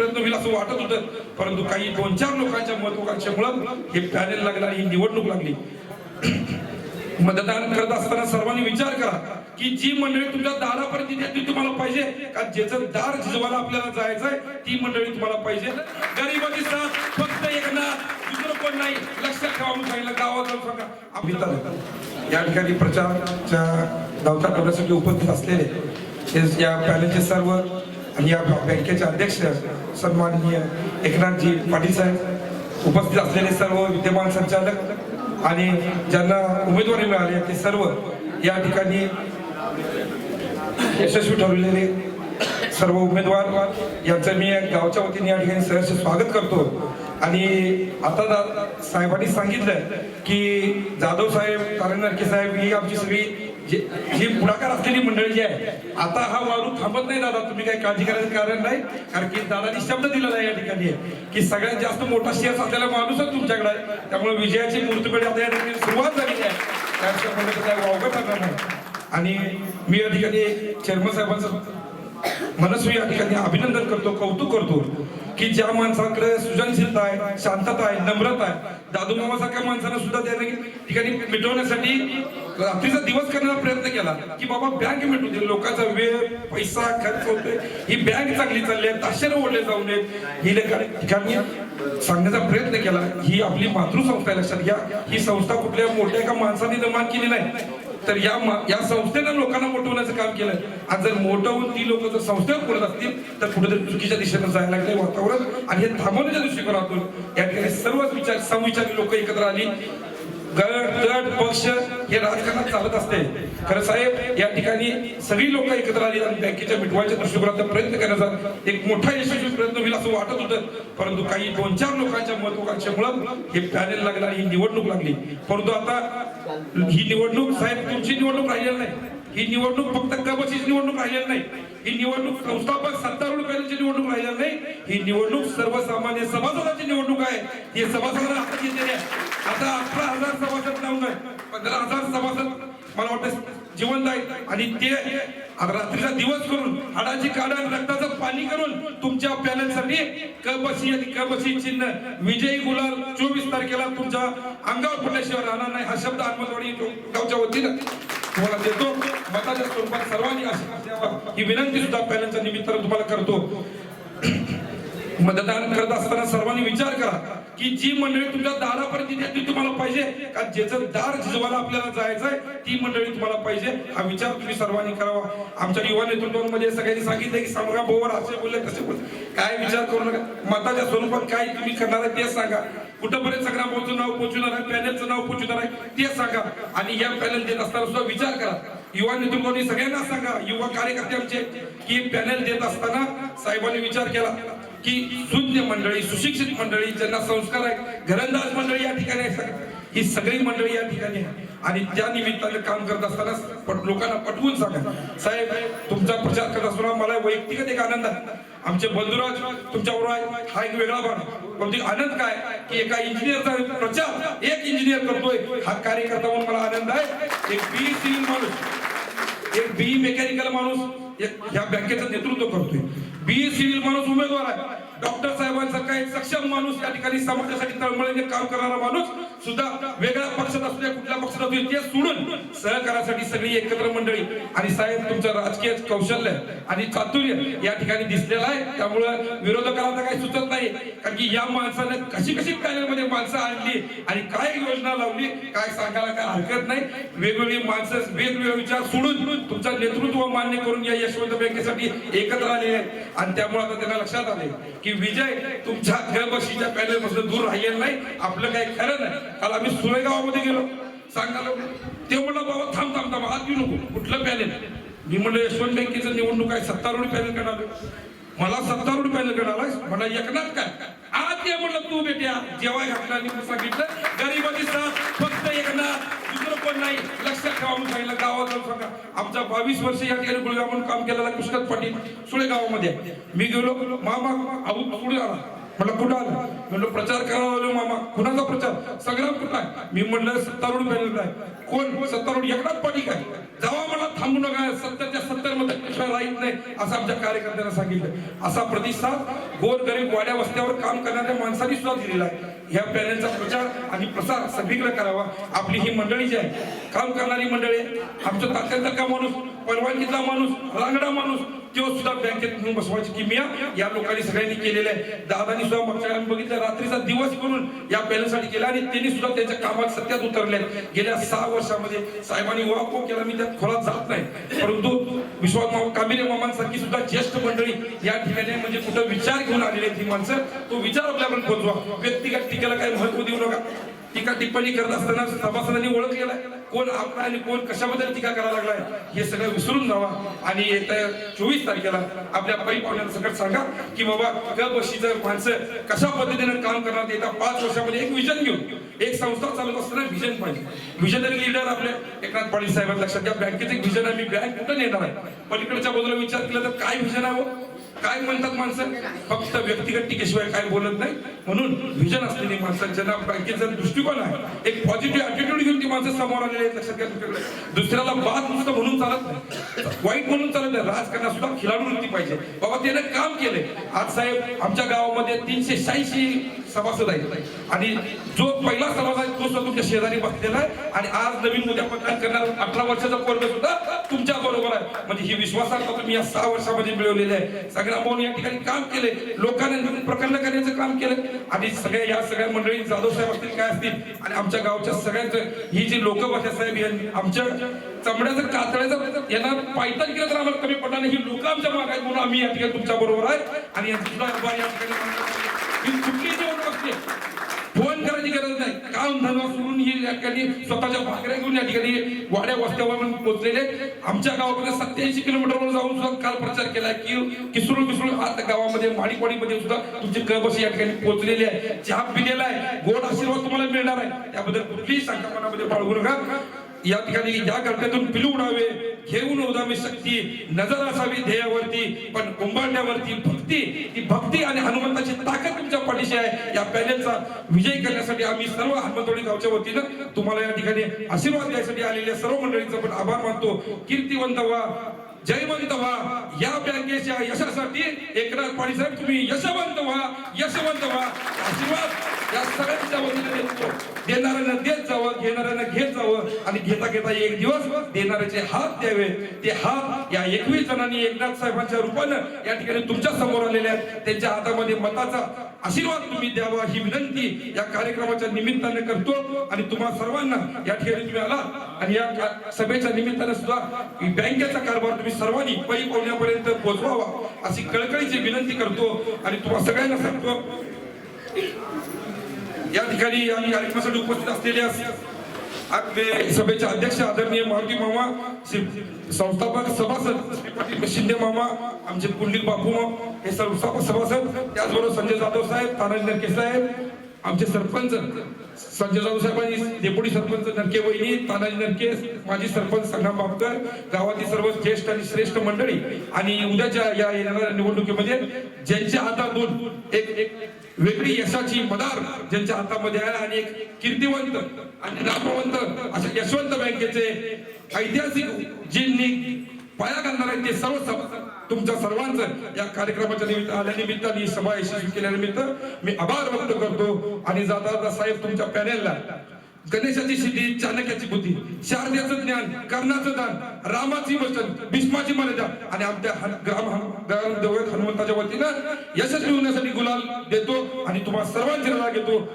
होईल असं वाटत होतं. परंतु काही दोन चार लोकांच्या महत्वाकांक्षेमुळं हे पॅनेल लागला ही निवडणूक लागली. मतदान करत असताना सर्वांनी विचार करा की जी मंडळी तुमच्या दारापर्यंत येते ती तुम्हाला पाहिजे? का ज्याचं दार झिजवायला आपल्याला जायचंय ती मंडळी तुम्हाला पाहिजे? गरीबाची साथ फक्त एक ना दुसरं कोण नाही? लक्षात ठेवा म्हणून सांगितलं. गावात जाऊन सांगा. अभिता या ठिकाणी प्रचारच्या धावता करण्यासाठी उपस्थित असलेले या पॅनलचे सर्व आणि या बँकेचे अध्यक्ष सन्माननीय एकनाथजी पाटील साहेब उपस्थित असलेले सर्व विद्यमान संचालक आणि ज्यांना उमेदवारी मिळाली ते सर्व या ठिकाणी यशस्वी ठरलेले सर्व उमेदवार यांचं मी गावच्या वतीने या ठिकाणी सहर्ष स्वागत करतो. आणि आता दा- साहेबांनी सांगितलं की जाधव साहेब तारण नरके साहेब ही आमची सगळी ही जी पुढाकार असलेली मंडळी जी आहे आता हा वारू थांबत नाही दादा. तुम्ही काही काळजी करायचं कारण नाही कारण की दादानी शब्द दिलेला या ठिकाणी. की सगळ्यात जास्त मोठा शेअर असलेला माणूसच तुमच्याकडे आहे. त्यामुळे विजयाची मूर्तीकडे आता या ठिकाणी सुरुवात झालेली आहे. त्याच्यामुळे काय वावगं करणार नाही. आणि मी या ठिकाणी चेअरमन साहेबांचं मनसू या ठिकाणी अभिनंदन करतो कौतुक करतो की ज्या माणसाकडे सृजनशीलता आहे शांतता आहे नम्रता आहे दादू मामासारख्या माणसानं सुद्धा त्या ठिकाणी मिटवण्यासाठी रात्रीचा दिवस करण्याचा प्रयत्न केला की बाबा बँक मिटू दे लोकांचा वेळ पैसा खर्च होतोय ही बँक चांगली चालली आहे ताशेरे ओढले जाऊ नयेत ही ठिकाणी सांगण्याचा प्रयत्न केला. ही आपली मातृसंस्था आहे लक्षात घ्या. ही संस्था कुठल्या मोठ्या एका माणसाने निर्माण केली नाही. तर या या संस्थेनं लोकांना मोठवण्याचं काम केलं आज जर मोठवून ती लोक जर संस्थेवर करत असतील तर कुठेतरी चुकीच्या दिशेनं जायला लागले वातावरण आणि हे थांबवण्याच्या दृष्टिकोनातून या ठिकाणी सर्वच विचार समविचारी लोक एकत्र आली. गट गट पक्ष हे राजकारणात चालत असते. खरं साहेब या ठिकाणी सगळी लोक एकत्र आली आणि बँकेच्या मिटवायच्या दृष्टिकोनाचा प्रयत्न करण्याचा एक मोठा यशस्वी प्रयत्न होईल असं वाटत होतं. परंतु काही दोन चार लोकांच्या महत्वाकांक्षेमुळे हे पॅनेल लागला ही निवडणूक लागली. परंतु आता ही निवडणूक साहेब तुमची निवडणूक राहिलेली नाही. ही निवडणूक फक्त कबशीची निवडणूक राहिलेली नाही. ही निवडणूक संस्थापक सत्तारूढ पॅनलची निवडणूक राहिलेली नाही. ही निवडणूक सर्वसामान्य सभासदाची निवडणूक आहे. हे सभासदांना घेतलेली आहे. आता अकरा हजार सभासद लावून पंधरा हजार सभासद मला वाटतं जिवंत आहेत आणि ते रात्रीचा दिवस करून हाडाची काढा रक्ताचं पाणी करून तुमच्या पॅनलसाठी कबसी आणि कबसी चिन्ह. विजयी गुलाल चोवीस तारखेला तुमच्या अंगावर पडल्याशिवाय राहणार नाही हा शब्द अंमलवाडी गावच्या वतीनं तुम्हाला देतो. मताच्या स्वरूपात सर्वांनी आशीर्वाद ही विनंती सुद्धा पॅनलच्या निमित्तानं तुम्हाला करतो. मतदान करत असताना सर्वांनी विचार करा. की जी मंडळी तुमच्या दारापर्यंत येते ती तुम्हाला पाहिजे. का ज्याचं दार झिजवायला आपल्याला जायचंय ती मंडळी तुम्हाला पाहिजे. हा विचार तुम्ही सर्वांनी करावा. आमच्या युवा नेतृत्वांमध्ये सगळ्यांनी सांगितलं की समगा बोवर असे बोलले तसे बोलले. काय विचार करू नका. मताच्या स्वरूपात काय तुम्ही करणार आहे ते सांगा. कुठंपर्यंत संग्रामाचं नाव पोहोचवणार आहे पॅनलचं नाव पोचवणार आहे ते सांगा. आणि या पॅनल देत असताना सुद्धा विचार करा. युवा नेतृत्वाने सगळ्यांना सांगा. युवा कार्यकर्ते आमचे की पॅनल देत असताना साहेबांनी विचार केला. की शून्य मंडळी सुशिक्षित मंडळी ज्यांना संस्कार आहेत घरंदाज मंडळी या ठिकाणी आहे सगळी. ही सगळी मंडळी या ठिकाणी आहे आणि त्या निमित्ताने काम करत असताना पट- लोकांना पटवून सांगा. साहेब तुमचा प्रचार करत असताना मला वैयक्तिक एक आनंद आहे. आमचे बंधुराज तुमच्याबरोबर आहे हा एक वेगळा भाग आहे. आनंद काय? की एका इंजिनियरचा प्रचार एक इंजिनियर करतोय. हा कार्यकर्ता म्हणून मला आनंद आहे. एक बी माणूस. एक बी मेकॅनिकल माणूस एक ह्या बँकेचं नेतृत्व करतोय. बी सिव्हिल माणूस उमेदवार आहे. डॉक्टर साहेबांसारखा एक सक्षम माणूस या ठिकाणी समाजासाठी तळमळीने काम करणारा माणूस सुद्धा वेगळ्या पक्षात असू द्या कुठल्या पक्षात असू ते सोडून सहकारासाठी सगळी एकत्र मंडळी. आणि साहेब तुमचं राजकीय कौशल्य आणि चातुर्य या ठिकाणी दिसलेलं आहे. त्यामुळं विरोधकाला काही सुचत नाही. कारण की या माणसाने कशी कशी पॅनल माणसं आणली आणि काय योजना लावली काय सांगायला काय हरकत नाही. वेगवेगळी माणसं वेगवेगळे विचार सोडून तुमचं नेतृत्व मान्य करून या यशवंत बँकेसाठी एकत्र आले आहेत. आणि त्यामुळे आता त्यांना लक्षात आले की विजय तुमच्या घरबशीच्या पॅनलपासून दूर राहिलेला नाही. आपलं काही खरं नाही. काल आम्ही सुरेगावामध्ये गेलो. सांगायला ते म्हणलं बाबा थांब थांब थांब. आज येऊ नको. कुठलं पॅनल? मी म्हणलं यशवंत बँकेचं निवडणूक आहे. सत्तारूढ पॅनल करणार मला सत्तारूढ पॅनल करणार मला एकनाथ काय? आज ते म्हणलं तू बेट्या. जेव्हा घातला आणि सांगितलं गरीबाची साथ फक्त एकनाथ दुसरं कोण नाही लक्षात ठेवा म्हणून सांगितलं गावात जाऊन सांगा आमचा बावीस वर्ष या ठिकाणी गुळगाव म्हणून काम केलेला कृष्णात पाटील सुळे गावामध्ये. मी गेलो मामा अबू पुढे आला. म्हटलं कुठं आला? म्हणलं प्रचार करावा आलो मामा. कुणाचा प्रचार? संग्राम कुठला आहे? मी म्हणलं सत्तारूढ पॅनल आहे. कोण? सत्तारूढ एकनाथ पाटील काय जावा मला थांबू नका सत्तरच्या सत्तरमध्ये राहीत नाही असं आमच्या कार्यकर्त्यांना सांगितलं. असा प्रतिसाद गोर गरीब वाड्या वस्त्यावर काम करणाऱ्या माणसांनी सुद्धा दिलेला आहे. ह्या पॅनलचा प्रचार आणि प्रसार सगळीकडे करावा आपली ही मंडळी जी आहे काम करणारी मंडळी आहे. आमचा का माणूस परवानगीतला माणूस रांगडा माणूस तो सुद्धा बँकेत घेऊन बसवायची किमिया या लोकांनी सगळ्यांनी केलेलं आहे. दादानी सुद्धा मागच्या बघितलं रात्रीचा दिवस करून या बॅलन्ससाठी केला आणि त्यांनी सुद्धा त्यांच्या कामात सत्यात उतरले गेल्या सहा वर्षामध्ये साहेबांनी वाको केला मी त्यात खोलात जात नाही. परंतु विश्वास मामा कामिरे मामांसारखी सुद्धा ज्येष्ठ मंडळी या ठिकाणी म्हणजे कुठं विचार घेऊन आलेले ती माणसं तो विचार आपल्यापर्यंत पोहोचवा. व्यक्तिगत टीकेला काही महत्त्व देऊ नका. टीका टिप्पणी करत असताना सभासदांनी ओळखलेला कोण आपला आणि कोण कशाबद्दल टीका करायला लागलाय हे सगळं विसरून जावा. आणि येत्या चोवीस तारखेला आपल्या पायी पाहुण्यांना सकट सांगा की बाबा ग बशीचं माणसं कशा पद्धतीने काम करणार येत्या पाच वर्षामध्ये एक विजन घेऊन एक संस्था चालत असताना विजन पाहिजे. विजनरी लीडर आपल्या एकनाथ पाटील साहेबांना लक्षात घ्या बँकेचं विजन आहे मी बँक कुठं नेणार आहे? पलीकडच्या बाजूला विचार केला तर काय विजन आहे हो? काय म्हणतात माणसं? फक्त व्यक्तिगत टीकेशिवाय काय बोलत नाही. म्हणून विजन असलेली माणसं. ज्यांना बँकेचा दृष्टिकोन आहे एक पॉझिटिव्ह अटिट्यूड घेऊन ती माणसं समोर आलेली आहेत लक्षात घ्या तुमच्याकडे. दुसऱ्याला बाद नुसतं म्हणून चालत नाही. वाईट म्हणून चालत नाही. राजकारणात सुद्धा खिलाडू वृत्ती पाहिजे. बाबा त्याने काम केले आज साहेब आमच्या गावामध्ये तीनशे शहाऐंशी सभासद आहेत आणि जो पहिला सभासद आहे तो सुद्धा तुमच्या शेजारी बसलेला आहे. आणि आज नवीन उद्या मतदान करणार अठरा वर्षाचा पोरग सुद्धा तुमच्या बरोबर आहे. म्हणजे ही विश्वासार्हता तुम्ही या सहा वर्षामध्ये मिळवलेली आहे. सगळ्या भाऊन या ठिकाणी काम केले. लोकांना घेऊन करण्याचं काम केलं. आणि सगळ्या या सगळ्या मंडळी जाधव साहेब असतील काय असतील आणि आमच्या गावच्या सगळ्यांचं ही जी लोक साहेब आमच्या चमड्याचं कातळ्याचं यांना पायतान केलं तर आम्हाला कमी पडणार नाही. ही लोक आमच्या माग आहेत म्हणून आम्ही या ठिकाणी तुमच्या बरोबर आहे. आणि सुद्धा या ठिकाणी ही कुठली असते फोन करायची गरज नाही. काम धंदा सोडून ही या ठिकाणी. स्वतःच्या भाकऱ्या घेऊन या ठिकाणी वाड्या वस्त्यावर पोहोचलेले आमच्या गावामध्ये सत्याऐंशी किलोमीटरवर जाऊन सुद्धा काल प्रचार केला की किसरू किसरू आत गावामध्ये माडीपाडीमध्ये सुद्धा तुमची कबस या ठिकाणी पोहोचलेली आहे. चहा पिलेला आहे. गोड आशीर्वाद तुम्हाला मिळणार आहे. त्याबद्दल कुठलीही शंका मनामध्ये बाळगू नका. या ठिकाणी या घटनेतून पिलू उडावे. घेऊन उदामी शक्ती नजर असावी ध्येयावरती पण कुंभांड्यावरती भक्ती ही भक्ती आणि हनुमंताची ताकद तुमच्या पाठीशी आहे. या पॅनेलचा विजय करण्यासाठी आम्ही सर्व हनुमंतोडी गावच्या वतीनं तुम्हाला या ठिकाणी आशीर्वाद द्यायसाठी आलेल्या सर्व मंडळींचा पण आभार मानतो. कीर्तिवंत व्हा जयवंत व्हा या बँकेच्या यशासाठी एकनाथ पाटील साहेब तुम्ही यशवंत व्हा यशवंत व्हा. आशीर्वाद. या सगळ्यांच्या वतीने देतो देणाऱ्यांना देत जावं घेणाऱ्यांना घेत जावं आणि घेता घेता एक दिवस देणाऱ्याचे हात द्यावे. ते हात या एकवीस जणांनी एकनाथ साहेबांच्या रूपानं या ठिकाणी तुमच्यासमोर आलेले आहेत. त्यांच्या हातामध्ये मताचा आशीर्वाद तुम्ही द्यावा ही विनंती या कार्यक्रमाच्या निमित्ताने करतो आणि तुम्हा सर्वांना या ठिकाणी तुम्ही आला आणि या सभेच्या निमित्ताने सुद्धा बँकेचा कारभार तुम्ही सर्वांनी पै पाहुण्यापर्यंत पोहोचवावा अशी कळकळीची विनंती करतो आणि तुम्हा सगळ्यांना सांगतो. या ठिकाणी आम्ही कार्यक्रमासाठी उपस्थित असलेल्या आपले सभेचे अध्यक्ष आदरणीय मारुती मामा संस्थापक सभासद श्री पाटील शिंदे मामा आमचे पुंडलिक बापू हे संस्थापक सभासद त्याचबरोबर संजय जाधव साहेब तानाजी नरके साहेब आमचे सरपंच संजय जाधव साहेबांनी डेप्युटी सरपंच नरके वहिनी तानाजी नरके माजी सरपंच संग्राम बापकर गावातील सर्व ज्येष्ठ आणि श्रेष्ठ मंडळी आणि उद्याच्या या येणाऱ्या निवडणुकीमध्ये ज्यांच्या हातातून एक एक वेगळी यशाची मदार ज्यांच्या हातामध्ये आहे आणि एक कीर्तिवंत आणि नामवंत अशा यशवंत बँकेचे ऐतिहासिक जींनी पाया घालणार आहेत ते सर्व तुमच्या सर्वांचं या कार्यक्रमाच्या निमित्त आल्यानिमित्ताने ही सभा यशस्वी केल्यानिमित्त मी आभार व्यक्त करतो. आणि जाता जाता साहेब तुमच्या पॅनेलला गणेशाची सिद्धी चाणक्याची बुद्धी शारदेचं ज्ञान कर्णाचं दान रामाची वचन भीष्माची मर्यादा आणि आमच्या ग्राम ग्राम हनुमंताच्या वतीनं यशस्वी होण्यासाठी गुलाल देतो आणि तुम्हाला सर्वांची रजा घेतो.